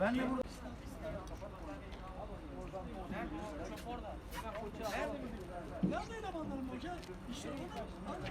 Ben de burada. Nerede elemanlarım hoca? İşte orada. Hadi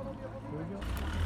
Şey,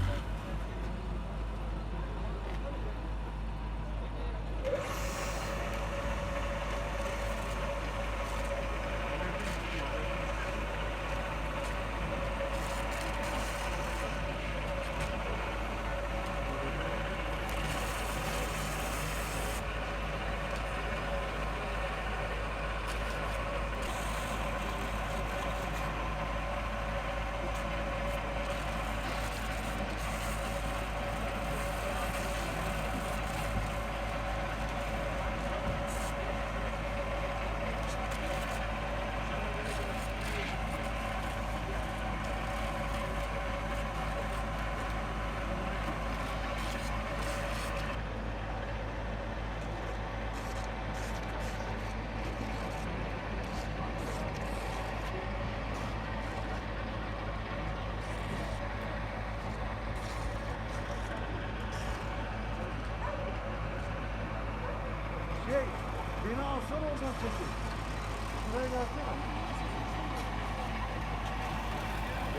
beni alsana oradan çekin. Şuraya gelsene.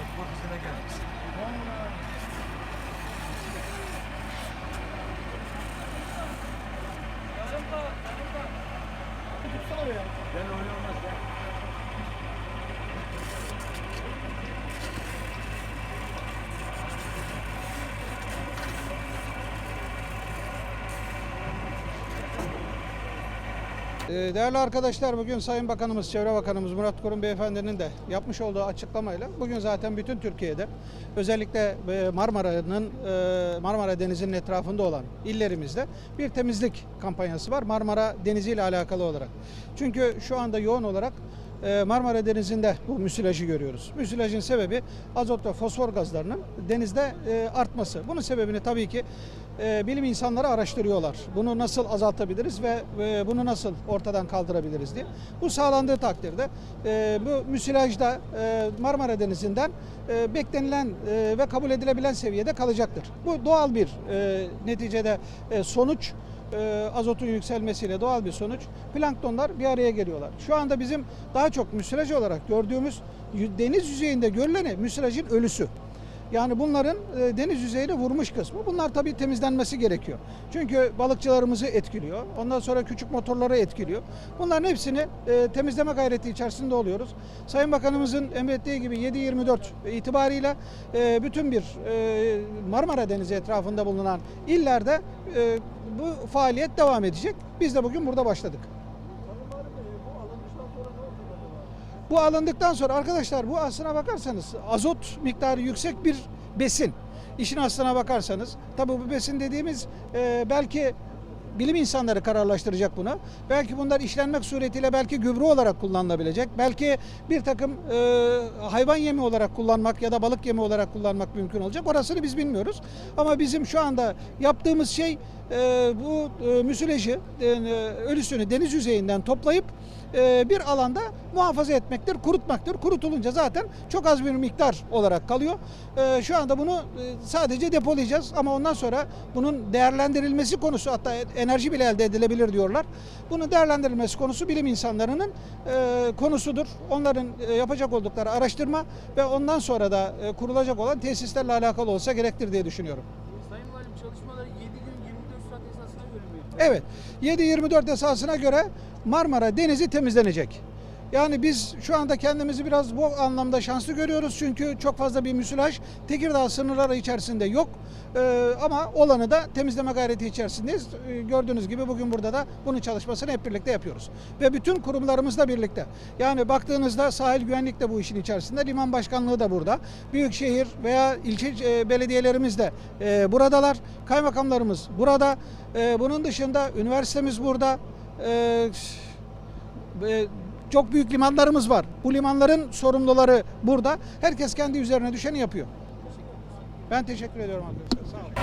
Ekmek üzere gelmişsin. Vallahi. Ben öyle olmaz ya. Ee, Değerli arkadaşlar bugün Sayın Bakanımız, Çevre Bakanımız Murat Kurum Beyefendi'nin de yapmış olduğu açıklamayla bugün zaten bütün Türkiye'de özellikle e, Marmara'nın e, Marmara Denizi'nin etrafında olan illerimizde bir temizlik kampanyası var Marmara Denizi ile alakalı olarak. Çünkü şu anda yoğun olarak Marmara Denizi'nde bu müsilajı görüyoruz. Müsilajın sebebi azot ve fosfor gazlarının denizde e, artması. Bunun sebebini tabii ki e, bilim insanları araştırıyorlar. Bunu nasıl azaltabiliriz ve e, bunu nasıl ortadan kaldırabiliriz diye. Bu sağlandığı takdirde bu müsilajda Marmara Denizi'nden beklenilen ve kabul edilebilen seviyede kalacaktır. Bu doğal bir neticede sonuç e, azotun yükselmesiyle doğal bir sonuç. Planktonlar bir araya geliyorlar. Şu anda bizim daha çok müsilaj olarak gördüğümüz deniz yüzeyinde görüleni müsilajın ölüsü. Yani bunların e, deniz yüzeyine vurmuş kısmı. Bunlar tabii temizlenmesi gerekiyor. Çünkü balıkçılarımızı etkiliyor. Ondan sonra küçük motorları etkiliyor. Bunların hepsini e, temizleme gayreti içerisinde oluyoruz. Sayın Bakanımızın emrettiği gibi 7-24 itibariyle e, bütün bir Marmara Denizi etrafında bulunan illerde bu faaliyet devam edecek. Biz de bugün burada başladık. Bu alındıktan sonra arkadaşlar bu aslına bakarsanız azot miktarı yüksek bir besin. İşin aslına bakarsanız tabii bu besin dediğimiz e, belki bilim insanları kararlaştıracak bunu. Belki bunlar işlenmek suretiyle belki gübre olarak kullanılabilecek. Belki bir takım e, hayvan yemi olarak kullanmak ya da balık yemi olarak kullanmak mümkün olacak. Orasını biz bilmiyoruz. Ama bizim şu anda yaptığımız şey e, bu e, müsilajı, e, ölüsünü deniz yüzeyinden toplayıp e, bir alanda muhafaza etmektir, kurutmaktır. Kurutulunca zaten çok az bir miktar olarak kalıyor. E, şu anda bunu e, sadece depolayacağız ama ondan sonra bunun değerlendirilmesi konusu hatta enerji bile elde edilebilir diyorlar. Bunun değerlendirilmesi konusu bilim insanlarının e, konusudur. Onların e, yapacak oldukları araştırma ve ondan sonra da e, kurulacak olan tesislerle alakalı olsa gerektir diye düşünüyorum. Sayın Valim çalışmaları 7 gün Evet 7-24 esasına göre Marmara Denizi temizlenecek. Yani biz şu anda kendimizi biraz bu anlamda şanslı görüyoruz çünkü çok fazla bir müsilaj Tekirdağ sınırları içerisinde yok. Ee, ama olanı da temizleme gayreti içerisindeyiz. Ee, gördüğünüz gibi bugün burada da bunun çalışmasını hep birlikte yapıyoruz. Ve bütün kurumlarımızla birlikte. Yani baktığınızda sahil güvenlik de bu işin içerisinde, liman başkanlığı da burada. Büyükşehir veya ilçe e, belediyelerimiz de e, buradalar. Kaymakamlarımız burada. E, bunun dışında üniversitemiz burada. E, e, çok büyük limanlarımız var. Bu limanların sorumluları burada. Herkes kendi üzerine düşeni yapıyor. Ben teşekkür ediyorum arkadaşlar. Sağ olun.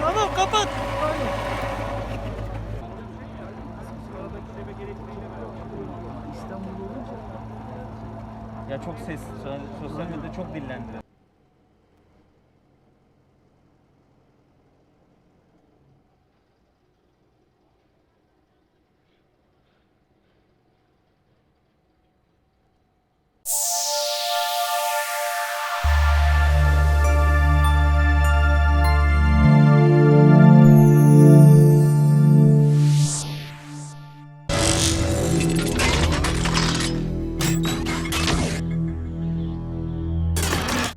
Tamam kapat. Ya çok ses, sosyal medyada çok dillendi.